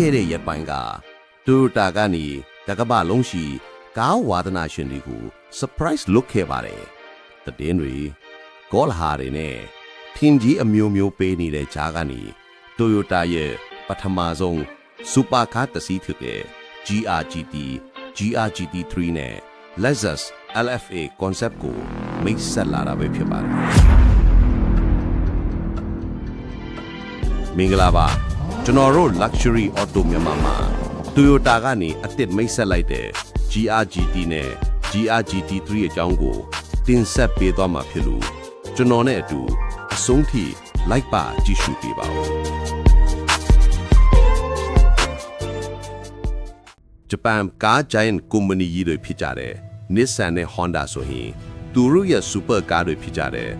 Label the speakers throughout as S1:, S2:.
S1: ခဲ့တဲ့ရက်ပိုင်းက Toyota ကနေတကမ္ဘာလုံးရှိကားဝါသနာရှင်တွေကို surprise လုပ်ခဲ့ပါတယ်။တည်င်းတွေကောလဟာတွေနဲ့ထင်ကြီးအမျိုးမျိုးပေးနေတဲ့ဂျားကနေ Toyota ရဲ့ပထမဆုံး super car တစ်စီးဖြစ်တဲ့ GRGT GRGT3 နဲ့ Lexus LFA concept ကိုမိတ်ဆက်လာတာပဲဖြစ်ပါတယ်။မင်္ဂလာပါ ကျွန်တော်တို့ luxury auto မြန်မာမှာ Toyota ကနေအသစ်မိတ်ဆက်လိုက်တဲ့ GRGT နဲ့ GRGT3 အကြောင်းကို တင်ဆက်ပေးသွားမှာဖြစ်လို့ကျွန်တော်နဲ့အတူအဆုံးထိ like ပါကြည့်ရှုပေးပါဦးဂျပန်ကား giant ကုမ္ပဏီကြီးတွေဖြစ်ကြတဲ့ Nissan နဲ့ Honda ဆိုရင်သူတို့ရဲ့ super car တွေဖြစ်ကြတဲ့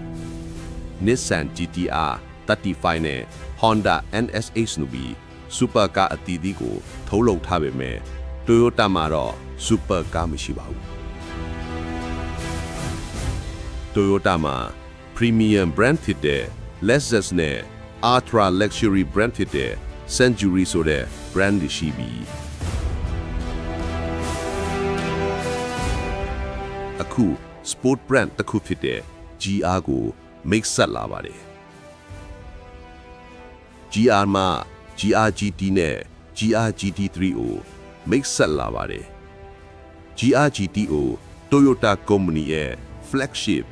S1: Nissan GTR 35နဲ့ Honda NSX နူပြီး super car အတီးတီးကို ထုတ်လုပ်ထားပေမဲ့ Toyota မှာတော့ super car မရှိပါဘူး Toyota မှာ premium brand ဖြစ်တဲ့ Lexus နဲ့ ultra luxury brand ဖြစ်တဲ့ Century ဆိုတဲ့ brand တွေရှိပြီးအခု sport brand တစ်ခုဖြစ်တဲ့ GR ကို mix ဆက်လာပါတယ် GR မှာ GRGT နဲ့ GRGT3 ကို mix ဆက်လာပါတယ် GRGT ကို Toyota Company ရဲ့ flagship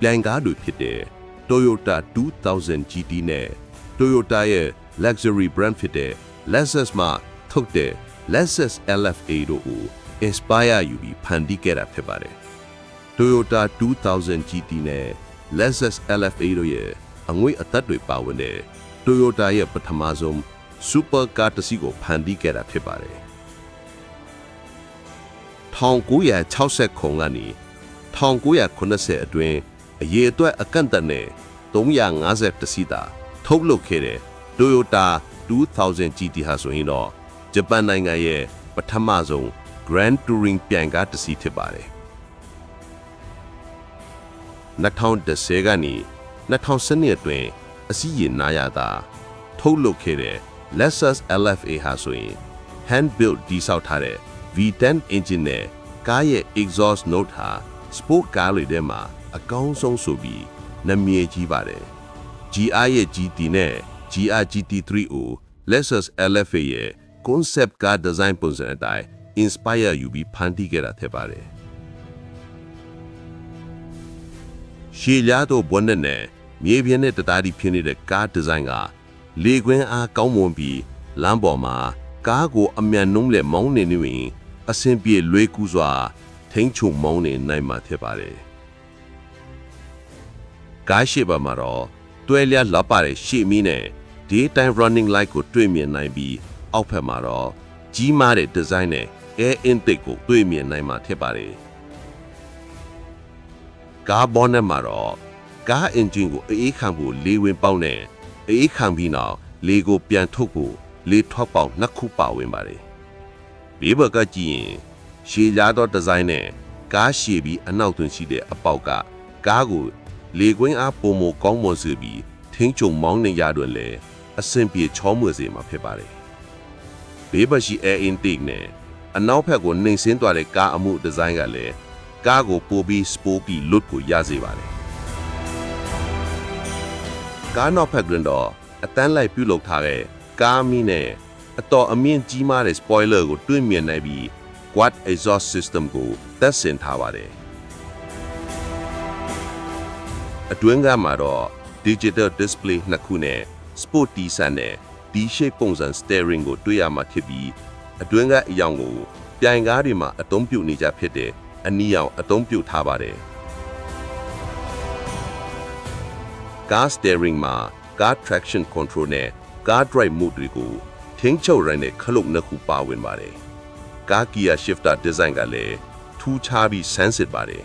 S1: ပြန်ကားတွေဖြစ်တဲ့ Toyota 2000 GT နဲ့ Toyota ရဲ့ luxury brand ဖြစ်တဲ့ Lexus မှာထုတ်တဲ့ Lexus LFA တို့ကို inspire ယူပြီးဖန်တီးခဲ့တာဖြစ်ပါတယ် Toyota 2000 GT နဲ့ Lexus LFA တို့ရဲ့အငွေအသက်တွေပါဝင်တဲ့ Toyota ရဲ့ပထမဆုံး super car တစ်စီးကိုဖန်တီးခဲ့တာဖြစ်ပါတယ်1960ခုကနေ1980အတွင်းအရေးအတွက်အကန့်အသတ်နဲ့350တစ်စီးသာထုတ်လုပ်ခဲ့တဲ့ Toyota 2000 GT ဟာဆိုရင်တော့ဂျပန်နိုင်ငံရဲ့ပထမဆုံး Grand Touring ပြန်ကားတစ်စီးဖြစ်ပါတယ်2010ကနေ2012အတွင်း အစည်းအဝေးနာရတာထုတ်လုပ်ခဲ့တဲ့ Lexus LFA ဟာဆိုရင် hand built ဒီဆောက်ထားတဲ့ V10 engine နဲ့ကားရဲ့ exhaust note ဟာ sport ကားတွေထဲမှာအကောင်းဆုံးဆိုပြီးနာမည်ကြီးပါတယ် GR ရဲ့ GT နဲ့ GR GT3 ကို Lexus LFA ရဲ့ concept car design ပုံစံအတိုင်း inspire ယူပြီးဖန်တီးခဲ့တာဖြစ်ပါတယ်ရှေ့လျားတော့ဘွန်းနဲ့နဲ့ မြေပြင်နဲ့တသားတီဖြစ်နေတဲ့ကားဒီဇိုင်းကလေကွင်းအားကောင်းမွန်ပြီးလမ်းပေါ်မှာကားကိုအမြန်နှုံးလက်မောင်းနေနေရင်အဆင်ပြေလွေးကူးစွာ ထိန်းချုပ်မောင်းနေနိုင်မှာဖြစ်ပါတယ်ကားရှိပါမှာတော့တွဲလျားလောက်ပါတဲ့ရှေ့မီးနဲ့ daytime running light ကိုတွေ့မြင်နိုင်ပြီးအောက်ဖက်မှာတော့ကြီးမားတဲ့ဒီဇိုင်းနဲ့ air intake ကိုတွေ့မြင်နိုင်မှာဖြစ်ပါတယ်ကားဘောနက်မှာတော့ ကားအင်ဂျင်ကိုအေးခံဖို့လေဝင်ပေါက်နဲ့အေးခံပြီးနောက်လေကိုပြန်ထုတ်ဖို့လေထွက်ပေါက်နှစ်ခုပါဝင်ပါတယ်ဘေးဘက်ကကြည့်ရင်ရှည်လာသောဒီဇိုင်းနဲ့ကားရှည်ပြီးအနောက်တွင်ရှိတဲ့အပေါက်ကကားကိုလေကွင်းအားပုံမကောင်းမွန်စေပြီးထင်းချုံမောင်းနေရတွင်လည်းအဆင်ပြေချောမွေစေမှာဖြစ်ပါတယ်ဘေးဘက်ရှိ air intake နဲ့အနောက်ဘက်ကိုနှိမ်ဆင်းသွားတဲ့ကားအမှုဒီဇိုင်းကလည်းကားကိုပိုပြီး spooky look ကိုရစေပါတယ် ကားနောက်ဘက်ကတော့အတန်းလိုက်ပြုလုပ်ထားတဲ့ကားမီးနဲ့အတော်အမြင့်ကြီးမားတဲ့ spoiler ကိုတွေ့မြင်နိုင်ပြီး quad exhaust system ကိုသက်ဆင်ထားပါတယ်အတွင်းကမှာတော့ digital display နှစ်ခုနဲ့ sport T ဆန်နဲ့ D-shape ပုံစံ steering ကိုတွေ့ရမှာဖြစ်ပြီးအတွင်းကအယောင်ကိုပြိုင်ကားတွေမှာအသုံးပြုနေကြဖြစ်တဲ့အနီရောင်အသုံးပြုထားပါတယ် ကား steering မှာကား traction control နဲ့ကား drive mode တွေကိုထိန်းချုပ်ရတဲ့ခလုတ်နှစ်ခုပါဝင်ပါတယ်ကား gear shifter design ကလည်းထူးခြားပြီးဆန်းစစ်ပါတယ်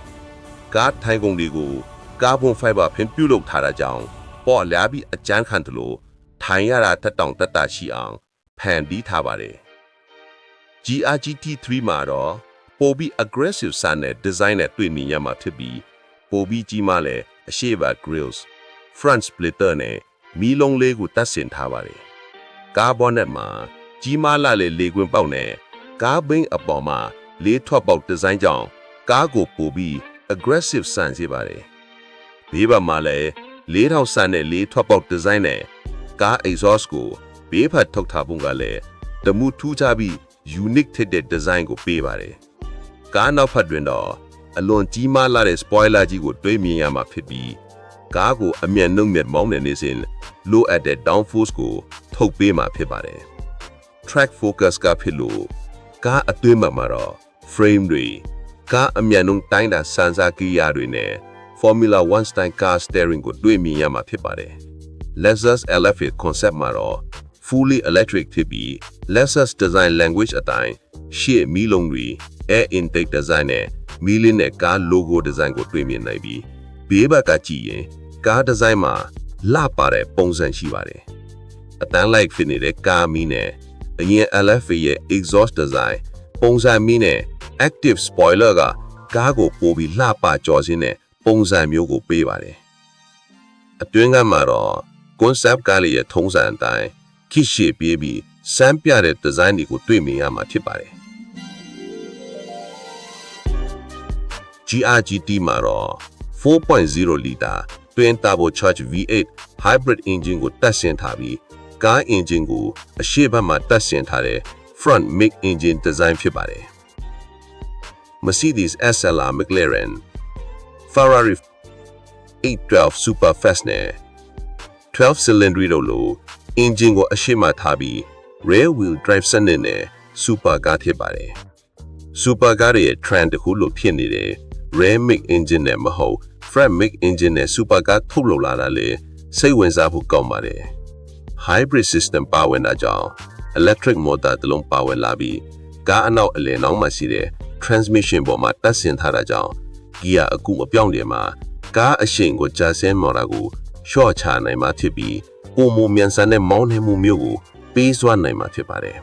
S1: ကားထိုင်ကုန်တွေကိုကာဗွန်ဖိုင်ဘာဖင်ပြုလုပ်ထားတာကြောင့်ပေါ့လျားပြီးအကျန်းခံတယ်လို့ထိုင်ရတာတက်တောင်တက်တာရှိအောင်ဖန်တီးထားပါတယ် GRGT3 မှာတော့ပိုပြီး aggressive ဆန်တဲ့ design နဲ့တွေ့မြင်ရမှာဖြစ်ပြီးပိုပြီးကြီးမားလဲအရှိပါ grills front splitter နဲ့မီးလုံးလေးကိုတတ်ဆင်ထားပါတယ်ကားဘောနက်မှာကြီးမားလာလေလေကွင်းပေါက်နဲ့ကားဘင်းအပေါ်မှာလေးထွက်ပေါက်ဒီဇိုင်းကြောင့်ကားကိုပို့ပြီး aggressive ဆန်စေပါတယ်ဘေးဘက်မှာလည်း4000ဆန်တဲ့လေးထွက်ပေါက်ဒီဇိုင်းနဲ့ကား exhaust ကိုဘေးဖက်ထုတ်ထားပုံကလည်းတမှုထူးခြားပြီး unique ဖြစ်တဲ့ design ကိုပေးပါတယ်ကားနောက်ဖက်တွင်တော့အလွန်ကြီးမားလာတဲ့ spoiler ကြီးကိုတွေးမြင်ရမှာဖြစ်ပြီး ကားကိုအမြန်နှုတ်မြတ်မောင်းနေနေစဉ်လိုအပ်တဲ့ downforce ကိုထုတ်ပေးမှာဖြစ်ပါတယ် track focus ကဖြစ်လို့ကားအတွင်းမှာမှာတော့ frame တွေကားအမြန်နှုန်းတိုင်းတာစန်စာကိရိယာတွေနဲ့ Formula 1 style car steering ကိုတွေ့မြင်ရမှာဖြစ်ပါတယ် Lexus LF concept မှာတော့ fully electric ဖြစ်ပြီး Lexus design language အတိုင်းရှေ့မီးလုံးတွေ air intake design နဲ့မီးလင်းတဲ့ကား logo design ကိုတွေ့မြင်နိုင်ပြီးဘေးဘက်ကကြည့်ရင် ကား design မှာလှပတဲ့ပုံစံရှိပါတယ်အတန်းလိုက်ဖြစ်နေတဲ့ကားမီးနဲ့အရင် LFA ရဲ့ exhaust design ပုံစံမီးနဲ့ active spoiler ကကားကိုပို့ပြီးလှပကြော်စင်းတဲ့ပုံစံမျိုးကိုပေးပါတယ်အတွင်းကမှာတော့ concept ကားလေးရဲ့ထုံးစံအတိုင်းခိရှေပြေးပြီးစမ်းပြတဲ့ design တွေကိုတွေ့မြင်ရမှာဖြစ်ပါတယ် GRGT မှာတော့4.0လီတာ twin turbocharged V8 hybrid engine ကိုတက်ဆင်ထားပြီးကား engine ကိုအရှေ့ဘက်မှာတက်ဆင်ထားတဲ့ front mid engine design ဖြစ်ပါတယ်။ Mercedes SLR McLaren Ferrari 812 Superfast နဲ့12 cylinder တို့လို engine ကိုအရှေ့မှာထားပြီး rear wheel drive စနစ်နဲ့ super ကားဖြစ်ပါတယ်။ super ကားရဲ့ trend တစ်ခုလို့ဖြစ်နေတယ် rear mix engine နဲ့မဟုတ် front mix engine နဲ့ super ကားထုတ်လုပ်လာတာလေစိတ်ဝင်စားဖို့ကောင်းပါတယ် hybrid system ပါဝင်တာကြောင့် electric motor တစ်လုံးပါဝင်လာပြီးကားအနောက်အလယ်နောက်မှာရှိတဲ့ transmission ပေါ်မှာတက်ဆင်ထားတာကြောင့် gear အကူအပြောင်းတွေမှာကားအရှိန်ကိုကြာဆင်းမော်တာကို short ချနိုင်မှာဖြစ်ပြီးပုံမမြန်ဆန်တဲ့မောင်းနှင်မှုမျိုးကိုပေးစွမ်းနိုင်မှာဖြစ်ပါတယ်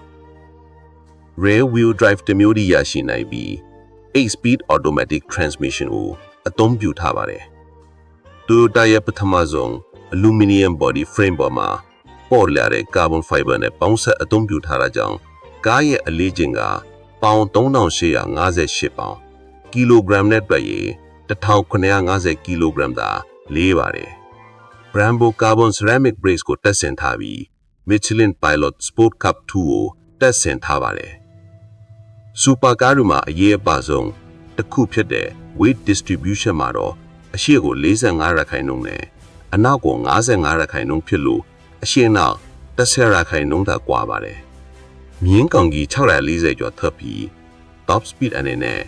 S1: rear wheel drive တစ်မျိုးတည်းရရှိနိုင်ပြီး 8 speed automatic transmission ကိုအသုံးပြုထားပါတယ် Toyota ရဲ့ပထမဆုံး aluminum body frame ပေါ်မှာပေါ်လာတဲ့ carbon fiber နဲ့ပေါင်းဆက်အသုံးပြုထားတာကြောင့်ကားရဲ့အလေးချိန်ကပေါင်3858ပေါင်ကီလိုဂရမ်နဲ့တွက်ရင်1950ကီလိုဂရမ်သာလေးပါတယ် Brembo Carbon Ceramic Brakes ကိုတက်ဆင်ထားပြီး Michelin Pilot Sport Cup 2ကိုတက်ဆင်ထားပါတယ်။ Super Car တွေမှာအရေးအပါဆုံးတစ်ခုဖြစ်တဲ့ weight distribution မှာတော့အရှိကို45ရာခိုင်နှုန်းနဲ့အနောက်ကို55ရာခိုင်နှုန်းဖြစ်လို့အရှိနောက်10ရာခိုင်နှုန်းသာကွာပါတယ်။မြင်းကောင်ကြီး640ကျော်ထပ်ပြီး top speed အနေနဲ့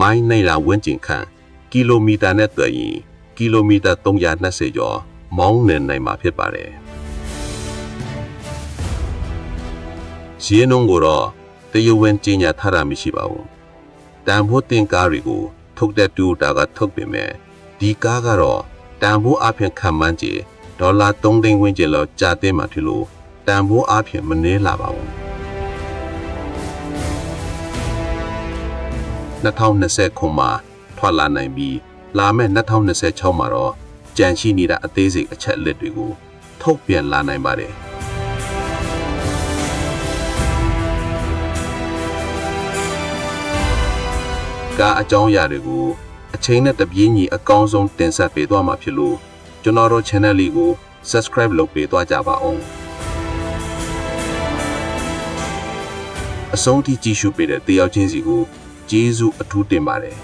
S1: မိုင်းနိုင်လာဝန်းကျင်ခန့်ကီလိုမီတာနဲ့တွက်ရင်ကီလိုမီတာ320ကျော်မောင်းနေနိုင်မှာဖြစ်ပါတယ်။ဈေးနှုန်းကိုတော့ တရဝင်းကြီးညာထားတာမရှိပါဘူး။တန်ဖိုးတင်ကားတွေကိုထုတ်တဲ့တူတာကထုတ်ပေမဲ့ဒီကားကတော့တန်ဖိုးအပြင်ခံမှန်းကြည့်ဒေါ်လာ3သိန်းဝန်းကျင်လောက်ကြာတင်မှဖြစ်လို့တန်ဖိုးအပြင်မနှဲလာပါဘူး။2020ခုမှာထွက်လာနိုင်ပြီးလာမယ့်2026မှာတော့ကြန့်ရှိနေတာအသေးစိတ်အချက်အလက်တွေကိုထုတ်ပြန်လာနိုင်ပါတယ် ကားအကြောင်းအရာတွေကိုအချိန်နဲ့တပြေးညီအကောင်းဆုံးတင်ဆက်ပေးသွားမှာဖြစ်လို့ကျွန်တော်တို့ channel လေးကို subscribe လုပ်ပေးသွားကြပါအောင်အဆုံးထိကြည့်ရှုပေးတဲ့တယောက်ချင်းစီကိုကျေးဇူးအထူးတင်ပါတယ်